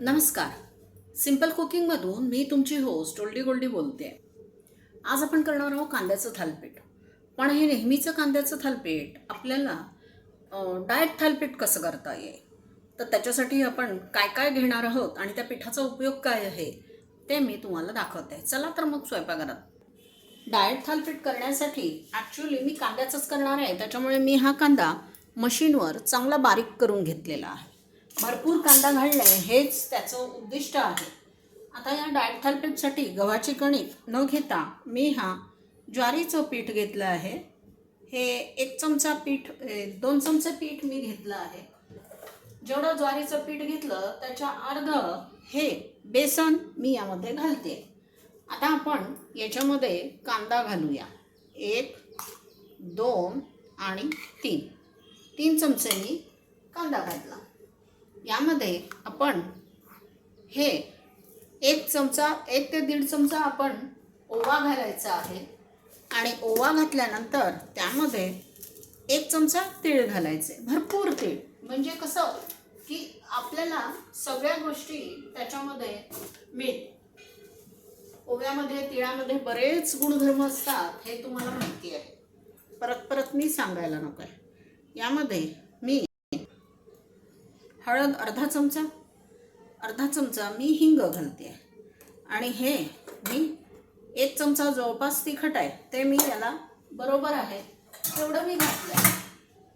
नमस्कार. सिंपल कुकिंगमधून मी तुमची होस्ट ओल्डी गोल्डी बोलते आज आपण करणार आहोत कांद्याचं थालपीठ. पण हे नेहमीचं कांद्याचं थालपीठ आपल्याला डायट थालपीठ कसं करता येईल? तर त्याच्यासाठी आपण काय काय घेणार आहोत आणि त्या पिठाचा उपयोग काय आहे ते मी तुम्हाला दाखवते. चला तर मग स्वयंपाकघरात डायट थालपीठ करण्यासाठी ॲक्च्युली मी कांद्याचंच करणार आहे. त्याच्यामुळे मी हा कांदा मशीनवर चांगला बारीक करून घेतलेला आहे. भरपूर कांदा घालणे हेच त्याचं उद्दिष्ट आहे. आता या डाळ थालपीठसाठी गव्हाची कणिक न घेता मी हा ज्वारीचं पीठ घेतलं आहे. हे एक चमचा पीठ दोन चमचे पीठ मी घेतलं आहे. जेवढं ज्वारीचं पीठ घेतलं त्याच्या अर्ध हे बेसन मी यामध्ये घालते. आता आपण याच्यामध्ये कांदा घालूया. एक दोन आणि तीन. तीन चमचे मी कांदा घातला. यामध्ये आपण हे एक चमचा एक ते दीड चमचा आपण ओवा घालायचा आहे. आणि ओवा घातल्यानंतर त्यामध्ये एक चमचा तीळ घालायचे. भरपूर तीळ. म्हणजे कसं की आपल्याला सगळ्या गोष्टी त्याच्यामध्ये मिळत ओव्यामध्ये तिळामध्ये बरेच गुणधर्म असतात हे तुम्हाला माहिती आहे. परत परत मी सांगायला नको आहे यामध्ये मी हळद अर्धा चमचा अर्धा चमचा मी हिंग घालते. आणि हे मी एक चमचा जवळपास तिखट आहे ते मी याला बरोबर आहे तेवढं मी घातलं आहे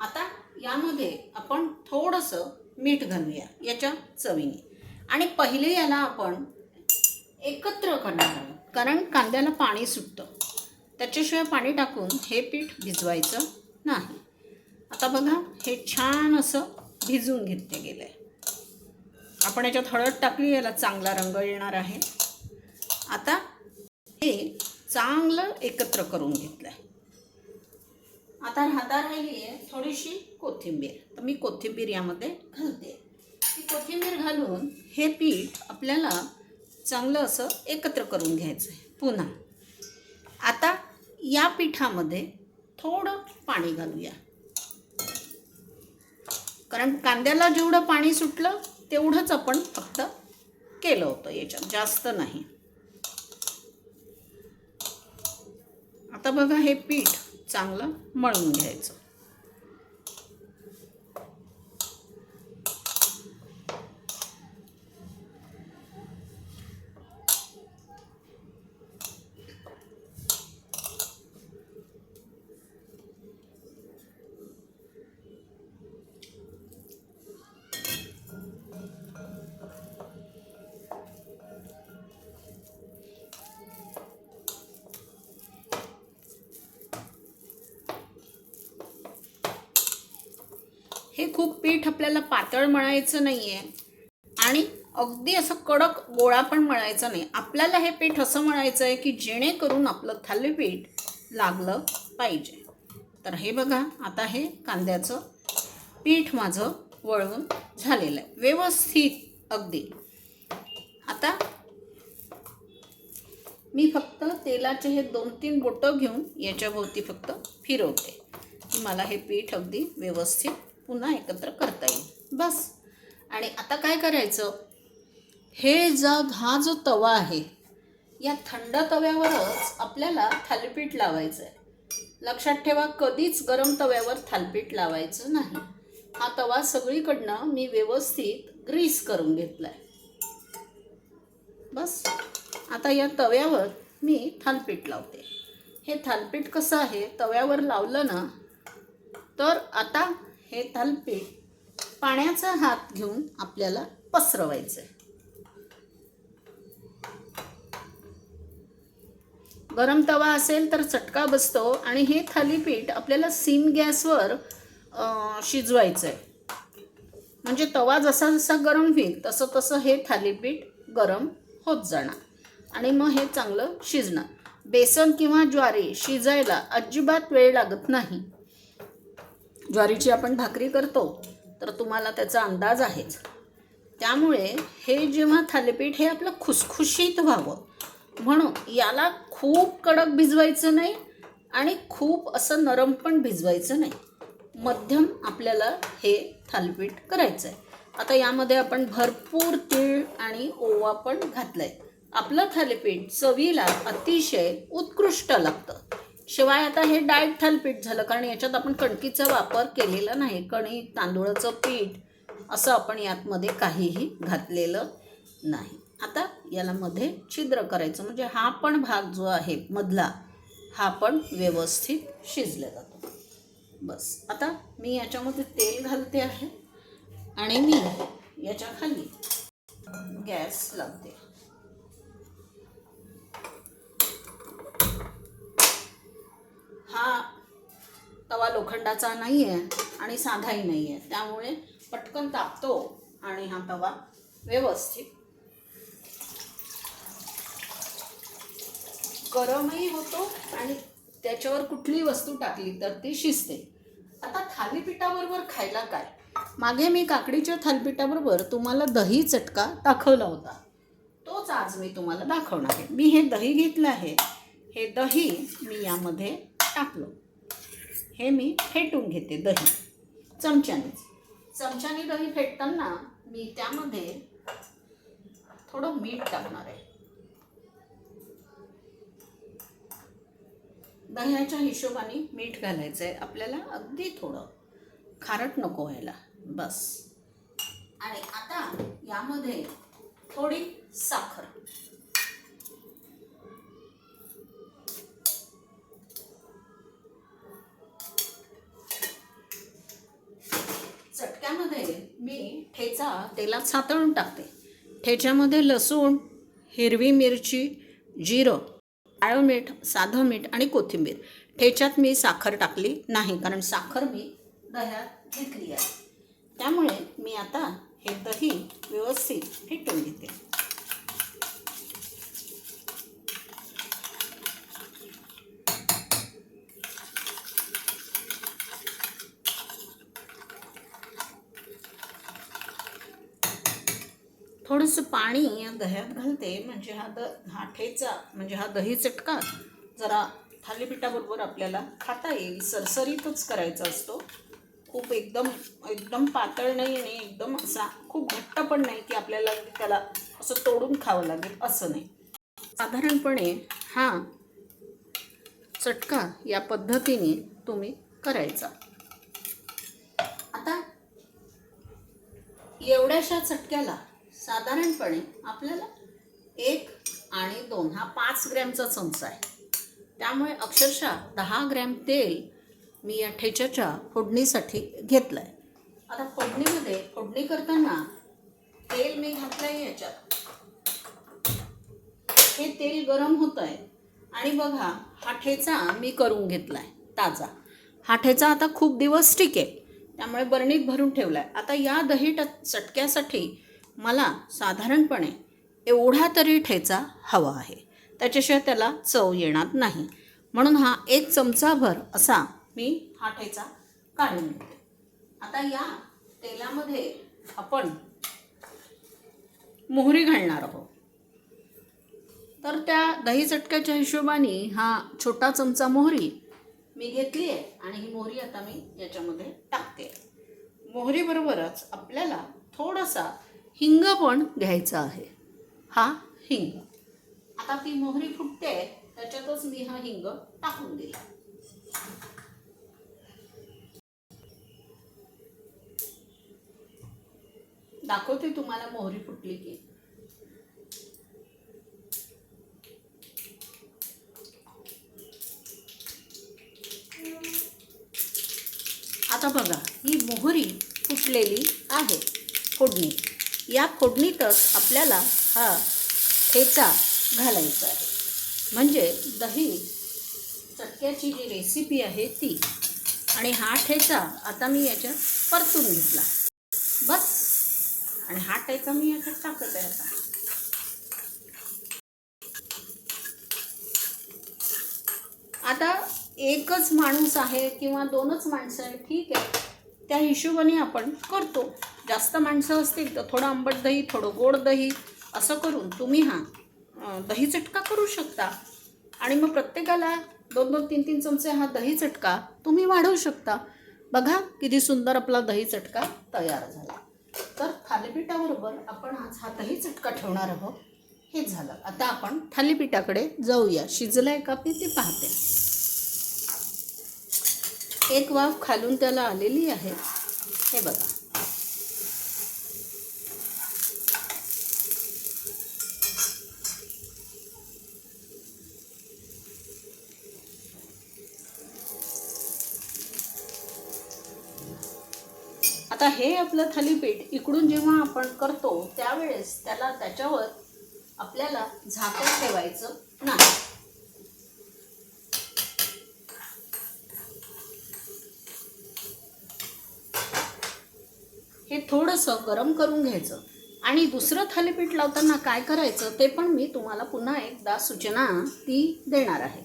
आता यामध्ये आपण थोडंसं मीठ घालूया याच्या चवीने. आणि पहिले याला आपण एकत्र करणार आहोत कारण कांद्याला पाणी सुटतं. त्याच्याशिवाय पाणी टाकून हे पीठ भिजवायचं नाही. आता बघा हे छान असं भिजवून घेतले गेले. आपण याच्यात हळद टाकली याला चांगला रंग येणार आहे. आता हे चांगलं एकत्र करून घेतलं आहे आता राहता राहिली आहे थोडीशी कोथिंबीर. तर मी कोथिंबीर यामध्ये घालते. ती कोथिंबीर घालून हे पीठ आपल्याला चांगलं असं एकत्र करून घ्यायचं आहे पुन्हा आता या पिठामध्ये थोडं पाणी घालूया. कारण कांद्याला जेवढं पाणी सुटलं तेवढंच आपण फक्त केलं होतं याच्यात जास्त नाही. आता बघा हे पीठ चांगलं मळून घ्यायचं. हे खूप पीठ आपल्याला पातळ मळायचं नाही आहे आणि अगदी असं कडक गोळा पण मळायचा नाही. आपल्याला हे पीठ असं म्हणायचं आहे की जेणेकरून आपलं थालीपीठ लागलं पाहिजे. तर हे बघा आता हे कांद्याचं पीठ माझं वळवून झालेलं आहे. व्यवस्थित अगदी. आता मी फक्त तेलाचे हे दोन तीन बोटं घेऊन याच्याभोवती फक्त फिरवते. की मला हे पीठ अगदी व्यवस्थित पुन्हा एकत्र करता येईल. बस. आणि आता काय करायचं? हे जग हा जो तवा आहे या थंड तव्यावरच आपल्याला थालीपीठ लावायचं आहे लक्षात ठेवा कधीच गरम तव्यावर थालपीठ लावायचं नाही. हा तवा सगळीकडनं मी व्यवस्थित ग्रीस करून घेतला आहे बस. आता या तव्यावर मी थालपीठ लावते. हे थालपीठ कसं आहे? तव्यावर लावलं ना तर आता हे थालपीठ पाण्याचा हात घेऊन आपल्याला पसरवायचं आहे गरम तवा असेल तर चटका बसतो आणि हे थालीपीठ आपल्याला सिम गॅसवर शिजवायचं आहे म्हणजे तवा जसा जसा गरम होईल तसं तसं हे थालीपीठ गरम होत जाणार आणि मग हे चांगलं शिजणार. बेसन किंवा ज्वारी शिजायला अजिबात वेळ लागत नाही. ज्वारीची आपण भाकरी करतो तर तुम्हाला त्याचा अंदाज आहेच. त्यामुळे हे जेव्हा थालीपीठ हे आपलं खुसखुशीत व्हावं म्हणून याला खूप कडक भिजवायचं नाही आणि खूप असं नरम पण भिजवायचं नाही. मध्यम आपल्याला हे थालीपीठ करायचं आहे आता यामध्ये आपण भरपूर तीळ आणि ओवा पण घातलंय. आपलं थालीपीठ चवीला अतिशय उत्कृष्ट लागतं. शिवाय आता हे डाएट थालपीठ झालं कारण याच्यात आपण कणकीचा वापर केलेला नाही. कणी तांदूळाचं पीठ असं आपण यातमध्ये काहीही घातलेलं नाही. आता याला मध्ये छिद्र करायचं. म्हणजे हा पण भाग जो आहे मधला हा पण व्यवस्थित शिजला जातो. बस. आता मी याच्यामध्ये तेल घालते आहे आणि मी याच्या खाली गॅस लावते. हा तवा लोखंडाचा नाही आहे आणि साधाही नाही आहे त्यामुळे पटकन तापतो आणि हा तवा व्यवस्थित गरमही होतो आणि त्याच्यावर कुठली वस्तू टाकली तर ती शिजते. आता थालीपीठाबरोबर खायला काय? मागे मी काकडीच्या थालीपीठाबरोबर तुम्हाला दही चटका दाखवला होता. तोच आज मी तुम्हाला दाखवणार आहे. मी हे दही घेतलं आहे. हे दही मी यामध्ये टाकलं. हे मी फेटून घेते दही चमच्यानेच. चमच्याने दही फेटताना मी त्यामध्ये थोडं मीठ टाकणार आहे. दह्याच्या हिशोबाने मीठ घालायचं आहे आपल्याला अगदी थोडं. खारट नको व्हायला बस. आणि आता यामध्ये थोडी साखर. मी ठेचा तेलात सातळून टाकते. ठेच्यामध्ये लसूण हिरवी मिरची जिरं काळं मीठ साधं मीठ आणि कोथिंबीर. ठेच्यात मी साखर टाकली नाही कारण साखर मी दह्यात घेतली आहे. त्यामुळे मी आता हे दही व्यवस्थित फेटून घेते. थोडंसं पाणी या दह्यात घालते. म्हणजे हा द हा ठेचा म्हणजे हा दही चटका जरा थालीपीठाबरोबर आपल्याला खाता येईल. सरसरीतच करायचा असतो. खूप एकदम एकदम पातळ नाही आणि एकदम असा खूप घट्ट पण नाही की आपल्याला त्याला असं तोडून खावं लागेल असं नाही. साधारणपणे हा चटका या पद्धतीने तुम्ही करायचा. आता एवढ्याशा चटक्याला साधारणपणे आपल्याला एक आणि दोन हा पाच ग्रॅमचा चमचा आहे. त्यामुळे अक्षरशः दहा ग्रॅम तेल मी या ठेच्याच्या फोडणीसाठी घेतलं आहे आता फोडणीमध्ये फोडणी करताना तेल मी घातलं आहे याच्यात. हे तेल गरम होत आहे आणि बघा हा ठेचा मी करून घेतला आहे ताजा. हा ठेचा आता खूप दिवस टिकेल त्यामुळे बरणीत भरून ठेवला आहे आता या दही ट चटक्यासाठी मला साधारणपणे एवढा तरी ठेचा हवा आहे. त्याच्याशिवाय त्याला चव येणार नाही. म्हणून हा एक चमचाभर असा मी हा ठेचा काढून घेते. आता या तेलामध्ये आपण मोहरी घालणार आहोत. तर त्या दही चटक्याच्या हिशोबाने हा छोटा चमचा मोहरी मी घेतली आहे आणि ही मोहरी आता मी याच्यामध्ये टाकते. मोहरीबरोबरच आपल्याला थोडासा हिंग पण घ्यायचा आहे. हा हिंग. आता ती मोहरी फुटते त्याच्यातच मी हा हिंग टाकून दिला. दाखवते तुम्हाला मोहरी फुटली की. आता बघा ही मोहरी फुटलेली आहे फोडणी या फोडणीतच आपल्याला हा ठेचा घालायचा आहे. म्हणजे दही चटक्याची जी रेसिपी आहे ती. आणि हा ठेचा आता मी याच्यात परतून घेतला. बस. आणि हा ठेचा मी याच्यात टाकत आहे आता. आता एकच माणूस आहे किंवा दोनच माणसं आहे ठीक आहे. त्या हिशोबाने आपण करतो. जास्त माणसं असतील तर थोडं आंबट दही थोडं गोड दही असं करून तुम्ही हा दही चटका करू शकता. आणि मग प्रत्येकाला दोन दोन तीन तीन चमचे हा दही चटका तुम्ही वाढवू शकता. बघा किती सुंदर आपला दही चटका तयार झाला. तर थालीपीठाबरोबर आपण आज हा दही चटका ठेवणार आहोत. हे झालं. आता आपण थालीपीठाकडे जाऊया. शिजलं आहे का मी ते पाहते. एक वाफ खालून त्याला आलेली आहे. हे बघा. आता हे आपलं थालीपीठ इकडून जेव्हा आपण करतो त्यावेळेस त्याला त्याच्यावर आपल्याला झाकण ठेवायचं नाही. हे थोडंसं गरम करून घ्यायचं. आणि दुसरं थालीपीठ लावताना काय करायचं ते पण मी तुम्हाला पुन्हा एकदा सूचना ती देणार आहे.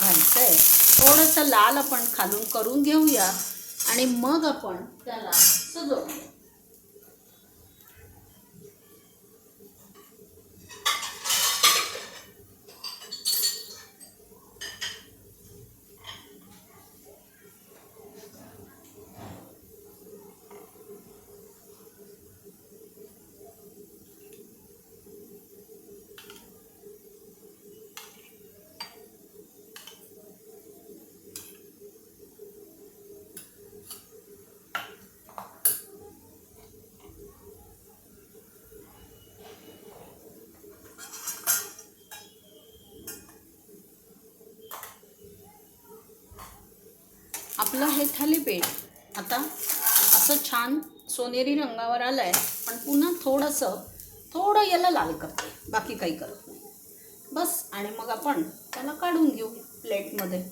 घ्यायचंय थोडंसं लाल आपण खालून करून घेऊया आणि मग आपण त्याला सजवूया आपलं हे थालीपीठ आता असं छान सोनेरी रंगावर आलं आहे पण पुन्हा थोडंसं थोडं याला लाल करते. बाकी काही करत नाही. बस आणि मग आपण त्याला काढून घेऊ प्लेटमध्ये.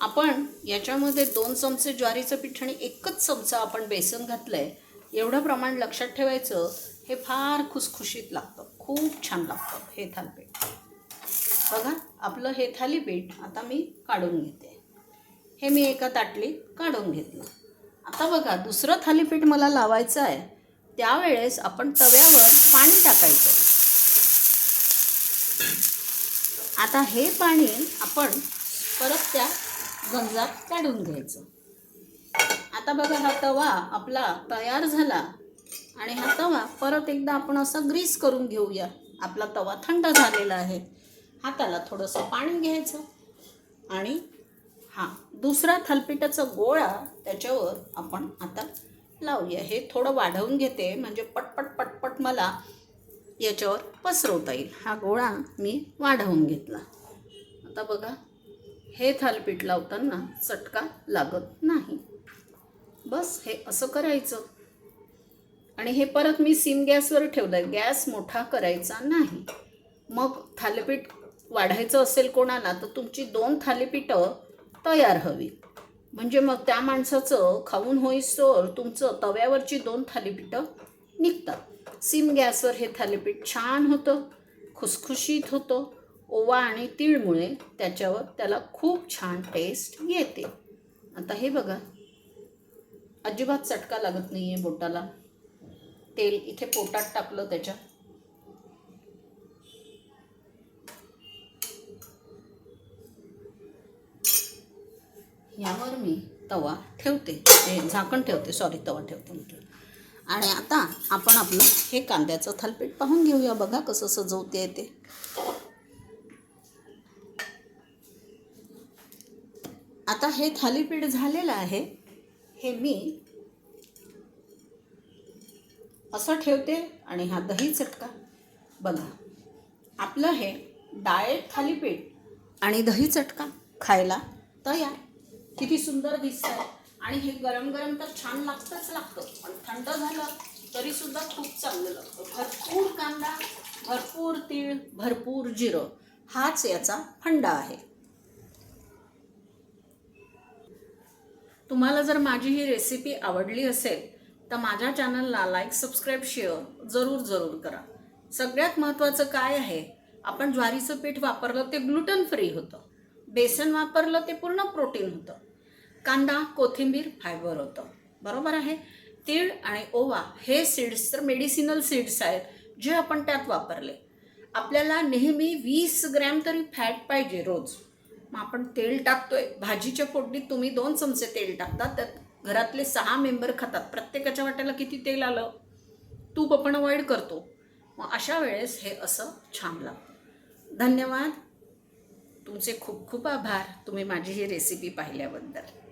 आपण याच्यामध्ये दोन चमचे ज्वारीचं पीठ आणि एकच चमचा आपण बेसन घातलं आहे एवढं प्रमाण लक्षात ठेवायचं हे फार खुसखुशीत लागतं. खूप छान लागतं हे थालीपीठ. बघा आपलं हे थालीपीठ आता मी काढून घेते. हे मी एका ताटलीत काढून घेतलं. आता बघा दुसरं थालीपीठ मला लावायचं आहे त्यावेळेस आपण तव्यावर पाणी टाकायचं. आता हे पाणी आपण परत त्या गंजात काढून घ्यायचं. आता बघा हा तवा आपला तयार झाला आणि हा तवा परत एकदा आपण असा ग्रीस करून घेऊया. आपला तवा थंड झालेला आहे. हाताला थोडंसं पाणी घ्यायचं आणि हा दुसरा थालपिठाचा गोळा त्याच्यावर आपण आता लावूया. हे थोडं वाढवून घेते म्हणजे पटपट पटपट मला याच्यावर पसरवता येईल. हा गोळा मी वाढवून घेतला. आता बघा हे थालपीठ लावताना चटका लागत नाही. बस हे असं करायचं. आणि हे परत मी सिम गॅसवर ठेवलं आहे गॅस मोठा करायचा नाही. मग थालीपीठ वाढायचं असेल कोणाला तर तुमची दोन थालीपीठं तयार हवी. म्हणजे मग त्या माणसाचं खाऊन होईस्तोवर तुमचं तव्यावरची दोन थालीपीठं निघतात. सिम गॅसवर हे थालीपीठ छान होतं खुसखुशीत होतं. ओवा आणि तीळमुळे त्याच्यावर त्याला खूप छान टेस्ट येते. आता हे बघा. अजिबात चटका लागत नाही आहे बोटाला. तेल इथे पोटात टाकलं त्याच्या. यावर मी तवा ठेवते. हे झाकण ठेवते. सॉरी तवा ठेवते म्हटलं आणि आता आपण आपलं हे कांद्याचं थालपीठ पाहून घेऊया. बघा कसं सजवते ते. आता हे थालीपीठ झालेलं आहे. हे मी असं ठेवते आणि हा दही चटका. बघा आपलं हे डाएट थालीपीठ आणि दही चटका खायला तयार. किती सुंदर दिसतं आणि हे गरम गरम तर छान लागतंच लागतं पण थंड झालं तरीसुद्धा खूप चांगलं लागतं. भरपूर कांदा भरपूर तीळ भरपूर जिरं हाच याचा फंडा आहे. तुम्हाला जर माझी ही रेसिपी आवडली असेल तर माझ्या चॅनलला लाईक सबस्क्राईब शेअर जरूर जरूर करा. सगळ्यात महत्त्वाचं काय आहे? आपण ज्वारीचं पीठ वापरलं ते ग्लुटन फ्री होतं. बेसन वापरलं ते पूर्ण प्रोटीन होतं. कांदा कोथिंबीर फायबर होतं. बरोबर आहे? तीळ आणि ओवा हे सीड्स तर मेडिसिनल सीड्स आहेत जे आपण त्यात वापरले. आपल्याला नेहमी वीस ग्रॅम तरी फॅट पाहिजे रोज. मग आपण तेल टाकतोय. भाजीच्या फोडणीत तुम्ही दोन चमचे तेल टाकता. त्यात घरातले सहा मेंबर खातात. प्रत्येकाच्या वाट्याला किती तेल आलं? तूप आपण अवॉइड करतो. मग अशा वेळेस हे असं छान लागतं. धन्यवाद. तुमचे खूप खूप आभार. तुम्ही माझी ही रेसिपी पाहिल्याबद्दल.